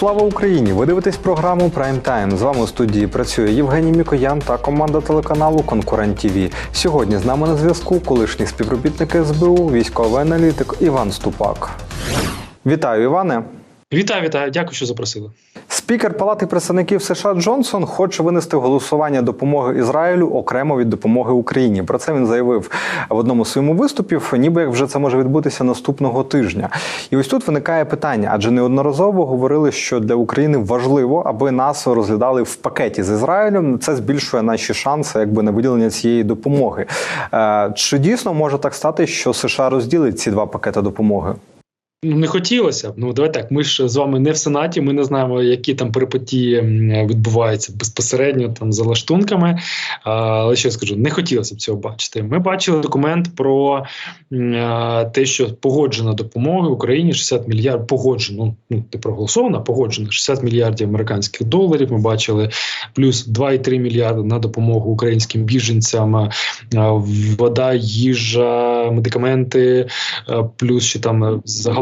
Слава Україні! Ви дивитесь програму Прайм Тайм. З вами у студії працює Євгеній Мікоян та команда телеканалу Конкурент ТВ. Сьогодні з нами на зв'язку колишній співробітник СБУ, військовий аналітик Іван Ступак. Вітаю, Іване. Вітаю, вітаю, дякую, що запросили. Спікер Палати представників США Джонсон хоче винести голосування допомоги Ізраїлю окремо від допомоги Україні. Про це він заявив в одному з своєму виступів, ніби як вже це може відбутися наступного тижня. І ось тут виникає питання, адже неодноразово говорили, що для України важливо, аби нас розглядали в пакеті з Ізраїлем. Це збільшує наші шанси, якби на виділення цієї допомоги. Е, Чи дійсно може так стати, що США розділить ці два пакети допомоги? Ну, не хотілося б. Ну давай так. Ми ж з вами не в сенаті. Ми не знаємо, які там перипетії відбуваються безпосередньо там за лаштунками. Але я скажу, не хотілося б цього бачити. Ми бачили документ про а, те, що погоджена допомога Україні 60 мільярдів. Погоджено, ну не проголосована, а погоджено 60 мільярдів американських доларів. Ми бачили плюс 2,3 мільярди на допомогу українським біженцям. а, Вода, їжа, медикаменти, а, плюс ще там е,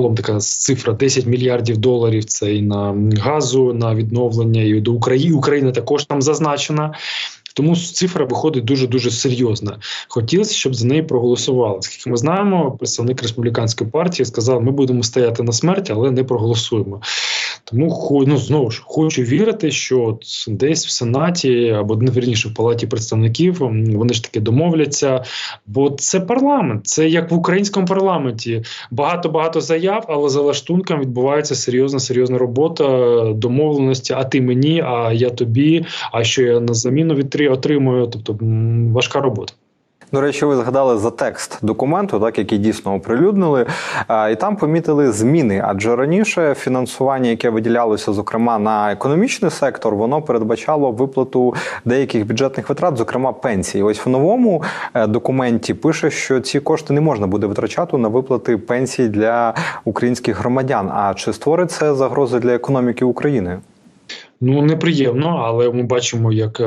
загалом така цифра 10 мільярдів доларів. Це і на газу, на відновлення, і до України Україна також там зазначена. Тому цифра виходить дуже дуже серйозна. Хотілося, щоб за неї проголосували. Скільки ми знаємо, представник республіканської партії сказав: ми будемо стояти на смерті, але не проголосуємо. Тому ну, знову ж хочу вірити, що десь в сенаті або не вірніше в палаті представників вони ж таки домовляться. Бо це парламент, це як в українському парламенті. Багато багато заяв, але за лаштунком відбувається серйозна серйозна робота домовленості. А ти мені, а я тобі. А що я на заміну від отримую? Тобто важка робота. До речі, ви згадали за текст документу, так який дійсно оприлюднили, і там помітили зміни. Адже раніше фінансування, яке виділялося, зокрема на економічний сектор, воно передбачало виплату деяких бюджетних витрат, зокрема пенсій. Ось в новому е, документі пише, що ці кошти не можна буде витрачати на виплати пенсій для українських громадян. А чи створить це загрози для економіки України? Ну неприємно, але ми бачимо, як е,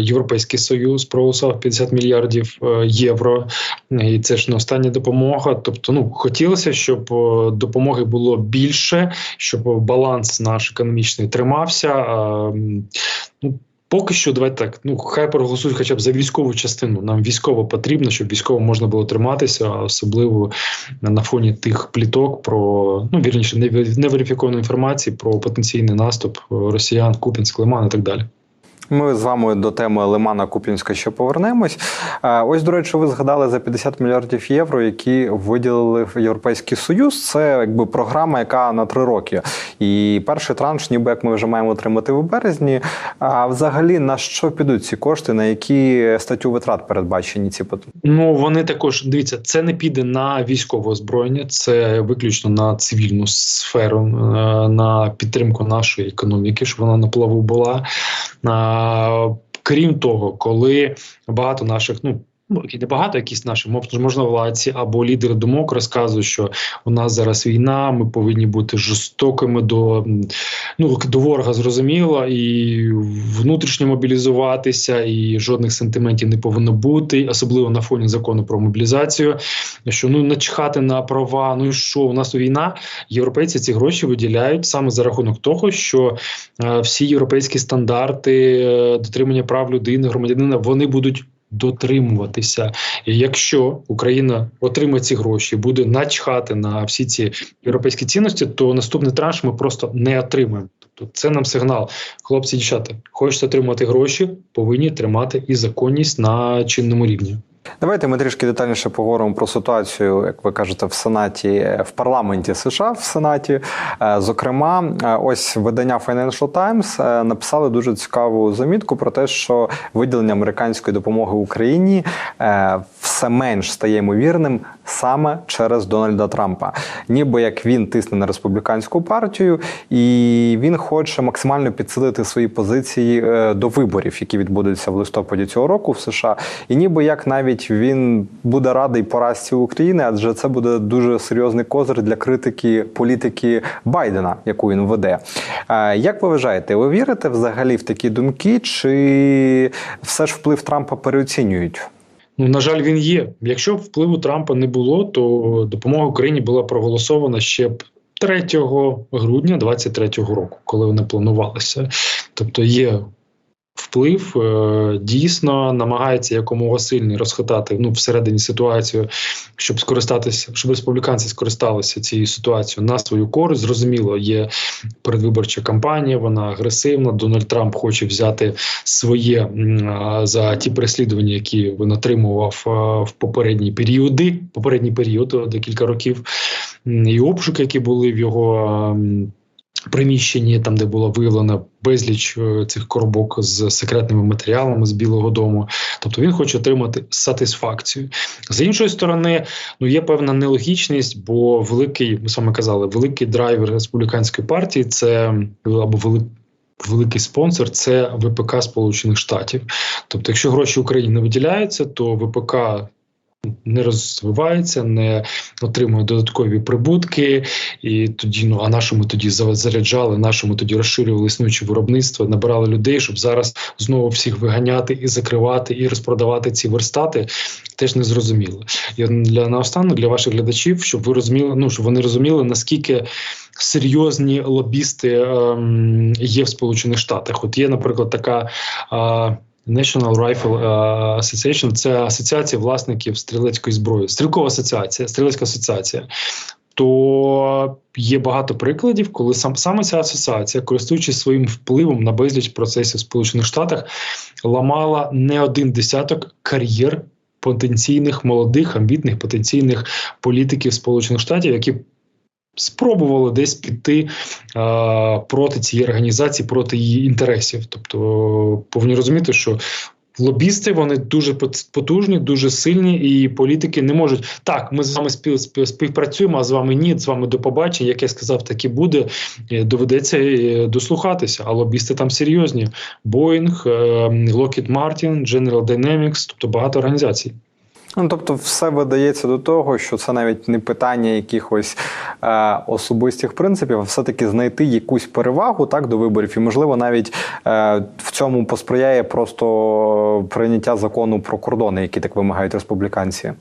Європейський Союз проголосував 50 мільярдів е, євро, і це ж не остання допомога. Тобто, ну хотілося, щоб е, допомоги було більше, щоб баланс наш економічний тримався. Ну, Поки що, давайте так. Ну хай проголосують хоча б за військову частину. Нам військово потрібно, щоб військово можна було триматися, особливо на фоні тих пліток про ну вірніше неве- неверифікованої інформації про потенційний наступ е, росіян, Купінськ, Лиман і так далі. Ми з вами до теми Лимана Куп'янська ще повернемось. Е, Ось, до речі, ви згадали за 50 мільярдів євро, які виділили в Європейський Союз. Це якби програма, яка на три роки. І перший транш, ніби як ми вже маємо отримати в березні. А взагалі на що підуть ці кошти, на які статтю витрат передбачені ці пот- Ну вони також дивіться, це не піде на військове озброєння, це виключно на цивільну сферу, е, на підтримку нашої економіки, щоб вона на плаву була. Крім того, коли багато наших, ну ну, і не багато, якісь наші можновладці або лідери думок розказують, що у нас зараз війна, ми повинні бути жорстокими до, ну, до ворога, зрозуміло, і внутрішньо мобілізуватися, і жодних сентиментів не повинно бути, особливо на фоні закону про мобілізацію. Що ну начхати на права, ну і що у нас війна? Європейці ці гроші виділяють саме за рахунок того, що е, всі європейські стандарти е, дотримання прав людини, громадянина, вони будуть. Дотримуватися, і якщо Україна отримає ці гроші, буде начхати на всі ці європейські цінності, то наступний транш ми просто не отримаємо. Тобто, це нам сигнал, хлопці, дівчата, хочете отримати гроші, повинні тримати і законність на чинному рівні. Давайте ми трішки детальніше поговоримо про ситуацію, як ви кажете, в Сенаті, в парламенті США в Сенаті. Е, Зокрема, е, ось видання Financial Times е, написали дуже цікаву замітку про те, що виділення американської допомоги Україні е, все менш стає ймовірним саме через Дональда Трампа. Ніби як він тисне на республіканську партію, і він хоче максимально підсилити свої позиції е, до виборів, які відбудуться в листопаді цього року в США. І ніби як навіть він буде радий поразці України, адже це буде дуже серйозний козир для критики політики Байдена, яку він веде. Е, Як ви вважаєте, ви вірите взагалі в такі думки, чи все ж вплив Трампа переоцінюють? Ну на жаль, він є. Якщо б впливу Трампа не було, то допомога Україні була проголосована ще б 3 грудня 23-го року, коли вони планувалися. Тобто є вплив, е, дійсно намагається якомога сильніше розхитати ну, всередині ситуацію, щоб скористатися, щоб республіканці скористалися цією ситуацією на свою користь. Зрозуміло, є передвиборча кампанія, вона агресивна. Дональд Трамп хоче взяти своє за ті переслідування, які він отримував в попередні періоди, попередній період декілька років, і обшуки, які були в його. Приміщенні, там, де було виявлено безліч е, цих коробок з секретними матеріалами з Білого Дому. Тобто він хоче отримати сатисфакцію. З іншої сторони, ну є певна нелогічність, бо великий, ми саме казали, великий драйвер республіканської партії це або великий. Великий спонсор це ВПК Сполучених Штатів. Тобто, якщо гроші України не виділяються, то ВПК не розвивається, не отримує додаткові прибутки, і тоді ну а нашому тоді заряджали, нашому тоді розширювали існуюче виробництво, набирали людей, щоб зараз знову всіх виганяти і закривати, і розпродавати ці верстати. Теж не зрозуміло. І для наостанок для ваших глядачів, щоб ви розуміли, ну щоб вони розуміли, наскільки серйозні лобісти ем, є в Сполучених Штатах. От є, наприклад, така. Е, National Rifle е, Association – це асоціація власників стрілецької зброї, стрілкова асоціація, стрілецька асоціація. То є багато прикладів, коли сам саме ця асоціація, користуючись своїм впливом на безліч процесів в Сполучених Штатах, ламала не один десяток кар'єр потенційних молодих, амбітних потенційних політиків Сполучених Штатів, які спробували десь піти а, проти цієї організації, проти її інтересів. Тобто повинні розуміти, що лобісти вони дуже пот- потужні, дуже сильні, і політики не можуть так. Ми з вами спів, спів, співпрацюємо, а з вами ні. З вами до побачення. Як я сказав, так і буде. Е, Доведеться е, дослухатися. А лобісти там серйозні: е, Lockheed Martin, General Dynamics, тобто багато організацій. Ну, тобто, все видається до того, що це навіть не питання якихось е, особистих принципів, а все-таки знайти якусь перевагу так до виборів, і можливо навіть е, в цьому посприяє просто прийняття закону про кордони, які так вимагають республіканці.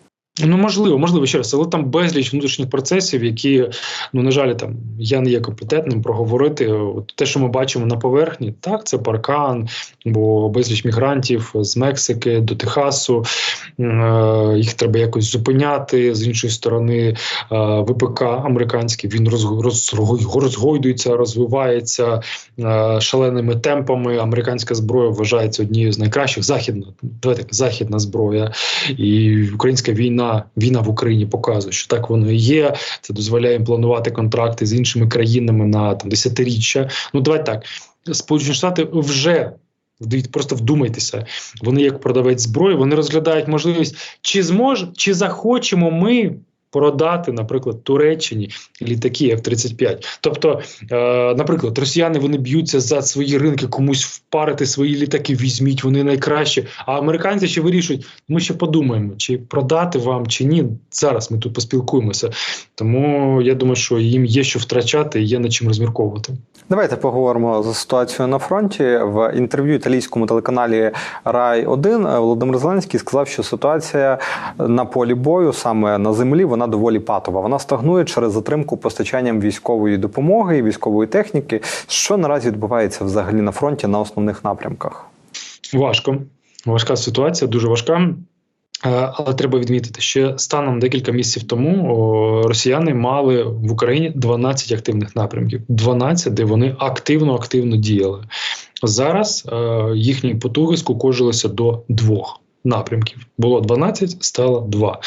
Ну, можливо, можливо, ще раз, але там безліч внутрішніх процесів, які, ну, на жаль, там я не є компетентним проговорити. От те, що ми бачимо на поверхні, так, це паркан, бо безліч мігрантів з Мексики до Техасу. Е, їх треба якось зупиняти. З іншої сторони, е, ВПК американський він роз, роз, розгойдується, розвивається е, шаленими темпами. Американська зброя вважається однією з найкращих західна, давайте західна зброя, і українська війна війна в Україні показує, що так воно і є. Це дозволяє їм планувати контракти з іншими країнами на там десятиріччя. Ну давайте так. Сполучені Штати вже просто вдумайтеся. Вони як продавець зброї, вони розглядають можливість, чи зможе, чи захочемо ми продати, наприклад, Туреччині літаки F-35. Тобто, е, наприклад, росіяни вони б'ються за свої ринки, комусь впарити свої літаки, візьміть, вони найкращі. А американці ще вирішують, ми ще подумаємо, чи продати вам, чи ні. Зараз ми тут поспілкуємося. Тому я думаю, що їм є що втрачати, і є над чим розмірковувати. Давайте поговоримо за ситуацію на фронті. В інтерв'ю італійському телеканалі Рай 1 Володимир Зеленський сказав, що ситуація на полі бою, саме на землі, вона доволі патова. Вона стагнує через затримку постачанням військової допомоги і військової техніки. Що наразі відбувається взагалі на фронті на основних напрямках? Важко, важка ситуація, дуже важка. Е, Але треба відмітити, що станом декілька місяців тому росіяни мали в Україні 12 активних напрямків, 12, де вони активно активно діяли. Зараз е, їхні потуги скукожилися до двох напрямків. Було 12, стало 2.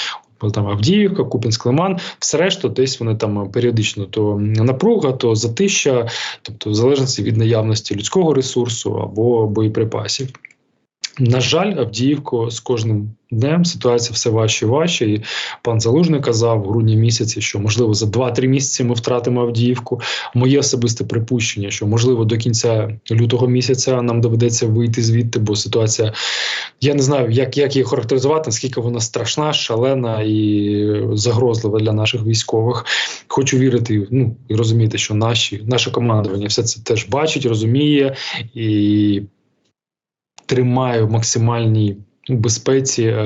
Там Авдіївка, Купінськ Лиман, все решту, десь вони там періодично то напруга, то затища, тобто в залежності від наявності людського ресурсу або боєприпасів. На жаль, Авдіївко з кожним днем ситуація все важче і важче. І пан Залужний казав в грудні місяці, що можливо за 2-3 місяці ми втратимо Авдіївку. Моє особисте припущення, що можливо до кінця лютого місяця нам доведеться вийти звідти, бо ситуація я не знаю, як як її характеризувати, наскільки вона страшна, шалена і загрозлива для наших військових. Хочу вірити, ну і розуміти, що наші наше командування все це теж бачить, розуміє і тримає в максимальній безпеці е,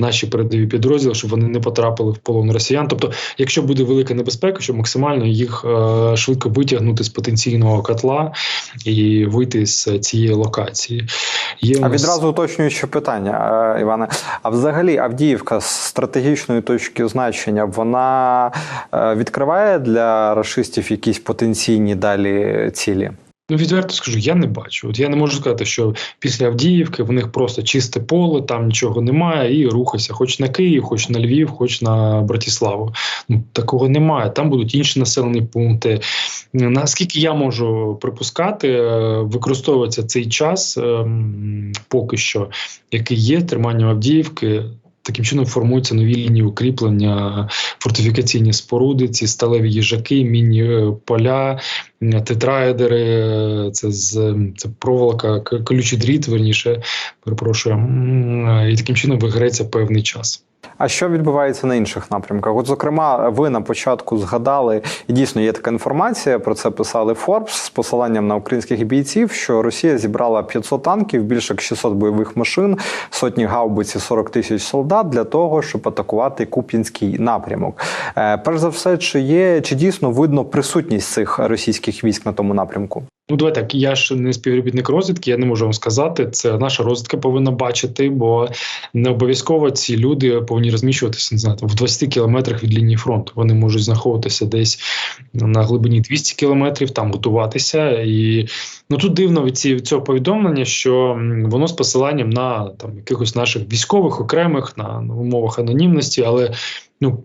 наші передові підрозділи, щоб вони не потрапили в полон росіян. Тобто, якщо буде велика небезпека, щоб максимально їх е, швидко витягнути з потенційного котла і вийти з цієї локації. Є А нас- відразу уточнююче питання, е, Іване. А взагалі Авдіївка з стратегічної точки значення вона е, відкриває для рашистів якісь потенційні далі цілі? Ну, відверто скажу, я не бачу. От я не можу сказати, що після Авдіївки в них просто чисте поле, там нічого немає, і рухайся, хоч на Київ, хоч на Львів, хоч на Братиславу. Ну такого немає. Там будуть інші населені пункти. Наскільки я можу припускати, е, використовується цей час ем, поки що, який є триманням Авдіївки. Таким чином формуються нові лінії укріплення, фортифікаційні споруди, ці сталеві їжаки, міні-поля, тетраедери, е, це з це проволока, колючий дріт, верніше, перепрошую. І таким чином виграється певний час. А що відбувається на інших напрямках? От, зокрема, ви на початку згадали, і дійсно є така інформація. Про це писали Forbes з посиланням на українських бійців, що Росія зібрала 500 танків, більше як 600 бойових машин, сотні гаубиць і 40 тисяч солдат для того, щоб атакувати Куп'янський напрямок. Е, перш за все, чи є чи дійсно видно присутність цих російських військ на тому напрямку? Ну, давай так. Я ж не співробітник розвідки, я не можу вам сказати. Це наша розвідка повинна бачити, бо не обов'язково ці люди повинні розміщуватися не знаю, в 20 кілометрах від лінії фронту. Вони можуть знаходитися десь на глибині 200 кілометрів, там готуватися. І ну тут дивно від ці- цього повідомлення, що воно з посиланням на там якихось наших військових окремих на, на умовах анонімності, але ну.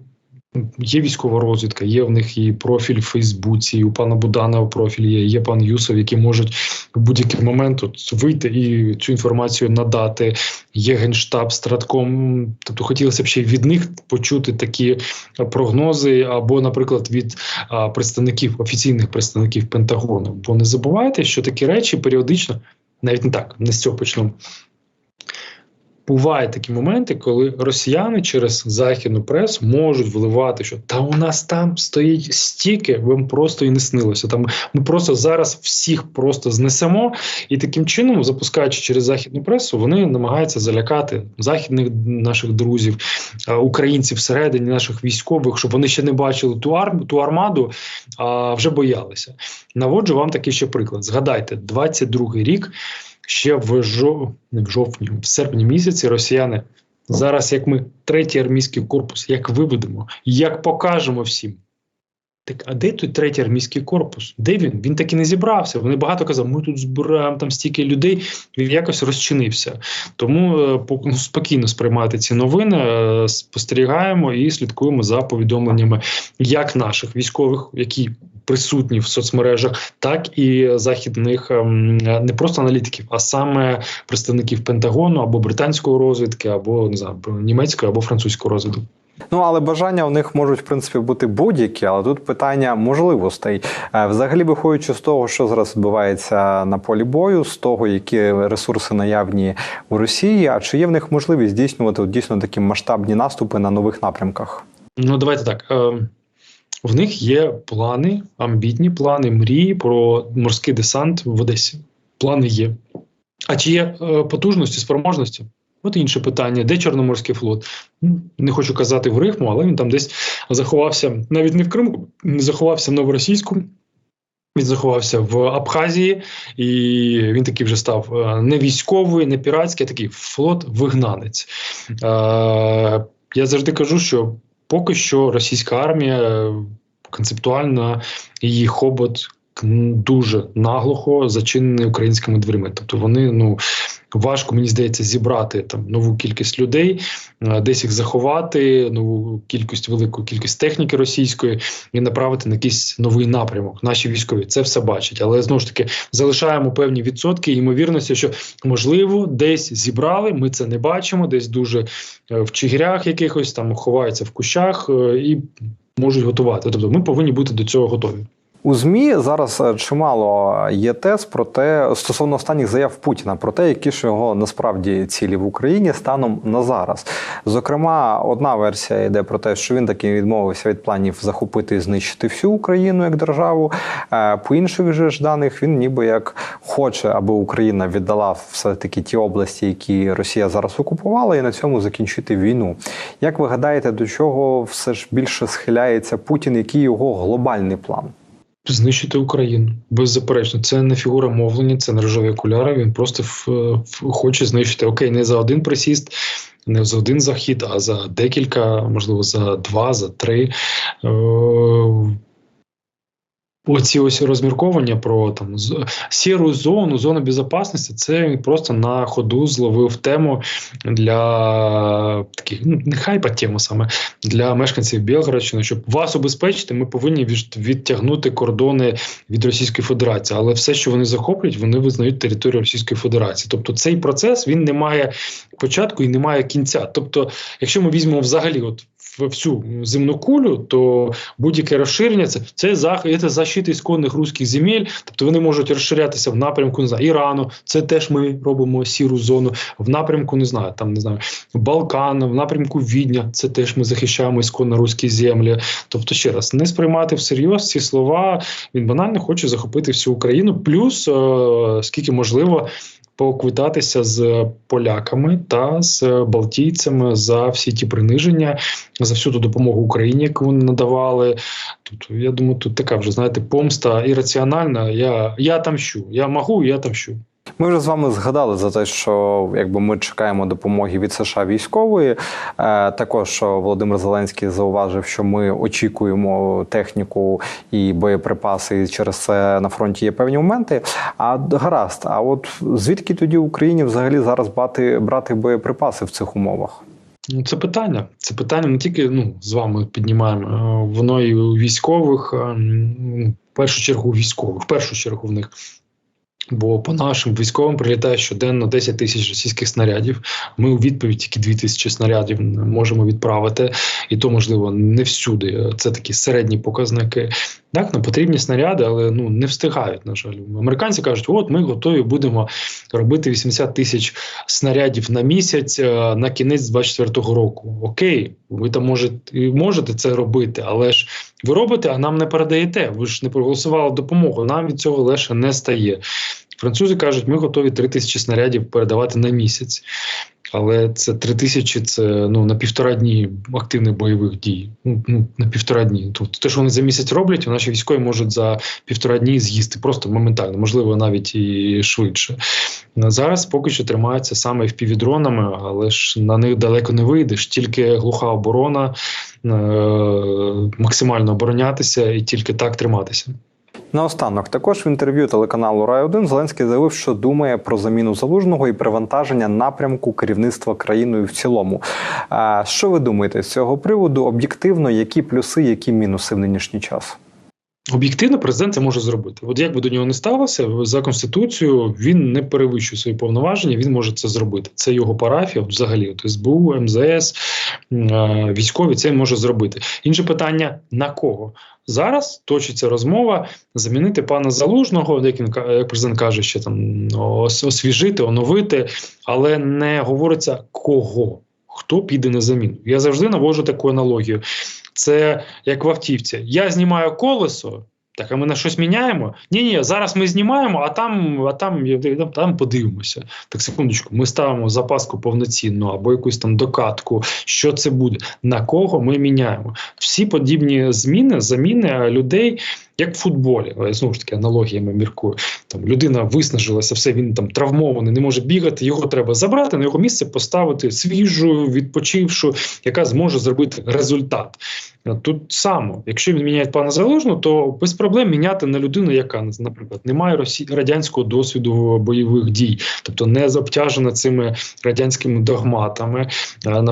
Є військова розвідка, є в них і профіль в Фейсбуці, і у пана Буданова профіль є, є пан Юсов, які можуть в будь-який момент от вийти і цю інформацію надати. Є генштаб стратком. Тобто хотілося б ще від них почути такі прогнози, або, наприклад, від представників офіційних представників Пентагону. Бо не забувайте, що такі речі періодично, навіть не так, не з цього почну. Бувають такі моменти, коли росіяни через західну пресу можуть вливати, що та у нас там стоїть стільки, вам просто і не снилося. Там ми просто зараз всіх просто знесемо, і таким чином, запускаючи через західну пресу, вони намагаються залякати західних наших друзів, українців всередині наших військових, щоб вони ще не бачили ту армію, ту армаду, а вже боялися. Наводжу вам такий ще приклад. Згадайте, 22-й рік. Ще в жов... не в жовтні, в серпні місяці росіяни зараз, як ми третій армійський корпус, як виведемо, як покажемо всім. Так, а де той третій армійський корпус? Де він? Він так і не зібрався. Вони багато казали, ми тут збираємо там стільки людей. Він якось розчинився. Тому е, ну, спокійно сприймати ці новини, е, спостерігаємо і слідкуємо за повідомленнями як наших військових, які присутні в соцмережах, так і західних ем, не просто аналітиків, а саме представників Пентагону або британської розвідки, або не знаю, німецької або французької розвідки. Ну але бажання у них можуть в принципі бути будь-які, але тут питання можливостей. Е, Взагалі, виходячи з того, що зараз відбувається на полі бою, з того, які ресурси наявні у Росії, а чи є в них можливість здійснювати от, дійсно такі масштабні наступи на нових напрямках? Ну, давайте так. Е, в них є плани, амбітні плани, мрії про морський десант в Одесі. Плани є. А чи є е, потужності, спроможності? От інше питання. Де Чорноморський флот? Ну, Не хочу казати в рифму, але він там десь заховався навіть не в Криму, заховався в Новоросійську. Він заховався в Абхазії, і він такий вже став е, не військовий, не піратський, а такий флот-вигнанець. Е, я завжди кажу, що поки що російська армія концептуально її хобот дуже наглухо зачинений українськими дверима. Тобто вони ну важко, мені здається, зібрати там нову кількість людей, е, десь їх заховати, нову кількість, велику кількість техніки російської і направити на якийсь новий напрямок. Наші військові це все бачать, але знову ж таки залишаємо певні відсотки ймовірності, що можливо десь зібрали. Ми це не бачимо, десь дуже е, в чигирях якихось там ховаються в кущах е, і можуть готувати. Тобто, ми повинні бути до цього готові. У змі зараз е, чимало є тез про те стосовно останніх заяв Путіна про те, які ж його насправді цілі в Україні станом на зараз. Зокрема, одна версія йде про те, що він таки відмовився від планів захопити і знищити всю Україну як державу. Е, По інших же ж даних він ніби як хоче, аби Україна віддала все таки ті області, які Росія зараз окупувала, і на цьому закінчити війну. Як ви гадаєте, до чого все ж більше схиляється Путін? Який його глобальний план? Знищити Україну беззаперечно. Це не фігура мовлення, це не рожові окуляри. Він просто хоче знищити окей, не за один присіст, не за один захід, а за декілька, можливо, за два, за три. Оці ось розмірковання про там сіру зону, зону безпечності, це просто на ходу зловив тему для таких, ну не хайпа тему саме для мешканців Білгородщини, щоб вас обезпечити, ми повинні від, відтягнути кордони від Російської Федерації. Але все, що вони захоплюють, вони визнають територію Російської Федерації. Тобто цей процес він не має початку і не має кінця. Тобто, якщо ми візьмемо взагалі, от всю земну кулю, то будь-яке розширення це це, це защита ісконних руських земель, тобто вони можуть розширятися в напрямку не знаю, Ірану. Це теж ми робимо сіру зону, в напрямку не знаю, там не знаю, Балкан, в напрямку Відня. Це теж ми захищаємо ісконно руські землі. Тобто, ще раз не сприймати всерйоз ці слова. Він банально хоче захопити всю Україну, плюс е, скільки можливо поквитатися з поляками та з балтійцями за всі ті приниження, за всю ту допомогу Україні, яку вони надавали. Тут я думаю, тут така вже знаєте помста ірраціональна. Я я тамщу, я можу, я тамщу. Ми вже з вами згадали за те, що якби ми чекаємо допомоги від США військової. Е, також що Володимир Зеленський зауважив, що ми очікуємо техніку і боєприпаси. і Через це на фронті є певні моменти. А гаразд, а от звідки тоді Україні взагалі зараз брати брати боєприпаси в цих умовах? Ну, це питання. Це питання не тільки ну з вами піднімаємо. Воно і у військових, в першу чергу, військових, в першу чергу в них. Бо по нашим військовим прилітає щоденно 10 тисяч російських снарядів. Ми у відповідь тільки 2 тисячі снарядів можемо відправити, і то можливо не всюди. Це такі середні показники. Так, нам потрібні снаряди, але ну не встигають. На жаль, американці кажуть, от ми готові будемо робити 80 тисяч снарядів на місяць е, на кінець 24-го року. Окей, ви там можете і можете це робити, але ж ви робите, а нам не передаєте. Ви ж не проголосували допомогу. Нам від цього легше не стає. Французи кажуть, ми готові 3 тисячі снарядів передавати на місяць. Але це три тисячі це ну на півтора дні активних бойових дій. Ну, ну на півтора дні. Тобто те, що вони за місяць роблять, наші військові можуть за півтора дні з'їсти просто моментально, можливо, навіть і швидше. Зараз поки що тримаються саме впівдронами, але ж на них далеко не вийдеш. Тільки глуха оборона, е- максимально оборонятися і тільки так триматися. Наостанок, також в інтерв'ю телеканалу Рай 1 Зеленський заявив, що думає про заміну залужного і перевантаження напрямку керівництва країною в цілому. Що ви думаєте з цього приводу? Об'єктивно, які плюси, які мінуси в нинішній час? Об'єктивно, президент це може зробити. От як би до нього не сталося, за конституцією він не перевищує свої повноваження. Він може це зробити. Це його парафія, от взагалі, от СБУ, МЗС, військові це може зробити. Інше питання: на кого зараз точиться розмова замінити пана залужного, як він як президент каже, ще там освіжити, оновити, але не говориться кого. Хто піде на заміну? Я завжди наводжу таку аналогію. Це як в автівці. Я знімаю колесо. Так, а ми на щось міняємо? Ні, ні, зараз ми знімаємо, а там а там, там подивимося. Так, секундочку, ми ставимо запаску повноцінну або якусь там докатку. Що це буде? На кого ми міняємо? Всі подібні зміни, заміни людей як в футболі, знову ж таки аналогіями міркую. Там людина виснажилася, все він там травмований, не може бігати. Його треба забрати, на його місце поставити свіжу, відпочившу, яка зможе зробити результат. Тут само, якщо він міняє пана залежну, то без проблем міняти на людину, яка наприклад не має росі... радянського досвіду бойових дій, тобто не обтяжена цими радянськими догматами,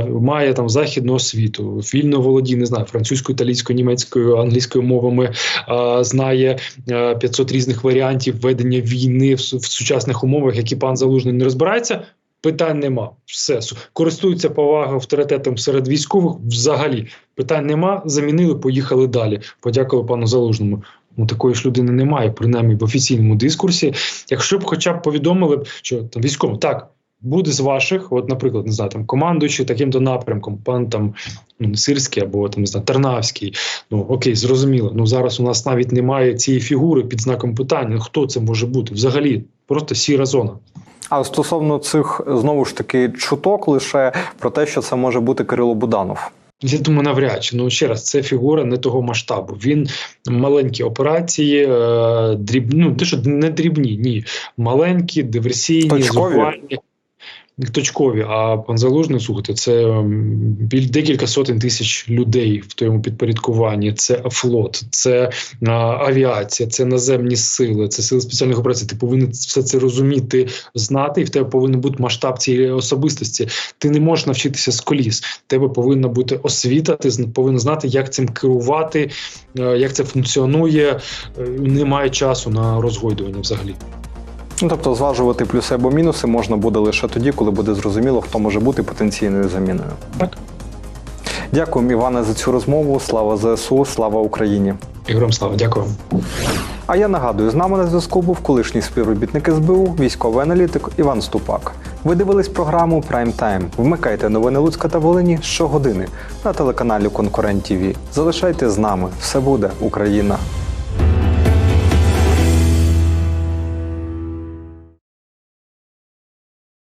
має там західну освіту, вільно володіє, не знаю, французькою, італійською, німецькою, англійською мовами знає 500 різних варіантів ведення війни в, сучасних умовах, які пан залужний не розбирається. Питань нема. Все користуються повагою авторитетом серед військових. Взагалі питань нема. Замінили, поїхали далі. Подякували пану залужному. Ну такої ж людини немає, принаймні в офіційному дискурсі. Якщо б хоча б повідомили що там військово так. Буде з ваших, от, наприклад, не знаю, там командуючий таким-то напрямком, пан там ну, Сирський або там не знаю, Тарнавський. Ну окей, зрозуміло. Ну зараз у нас навіть немає цієї фігури під знаком питання. Хто це може бути? Взагалі, просто сіра зона. А стосовно цих знову ж таки чуток лише про те, що це може бути Кирило Буданов. Я думаю, навряд чи ну ще раз, це фігура не того масштабу. Він маленькі операції, е, дріб, ну те, що не дрібні, ні, маленькі, диверсійні, зухвальні. Точкові, а пан Залужний, слухайте, це біль декілька сотень тисяч людей в твоєму підпорядкуванні. Це флот, це а, авіація, це наземні сили, це сили спеціальних операцій. Ти повинен все це розуміти, знати, і в тебе повинен бути масштаб цієї особистості. Ти не можеш навчитися з коліс. Тебе повинна бути освіта. Ти повинен знати, як цим керувати, е, як це функціонує. Е, Немає часу на розгойдування взагалі. Ну, тобто зважувати плюси або мінуси можна буде лише тоді, коли буде зрозуміло, хто може бути потенційною заміною. Так. Дякую, Іване, за цю розмову. Слава ЗСУ, слава Україні. Ігорем слава, дякую. А я нагадую, з нами на зв'язку був колишній співробітник СБУ, військовий аналітик Іван Ступак. Ви дивились програму Прайм Тайм. Вмикайте новини Луцька та Волині щогодини на телеканалі Конкурент ТВ. Залишайте з нами. Все буде Україна.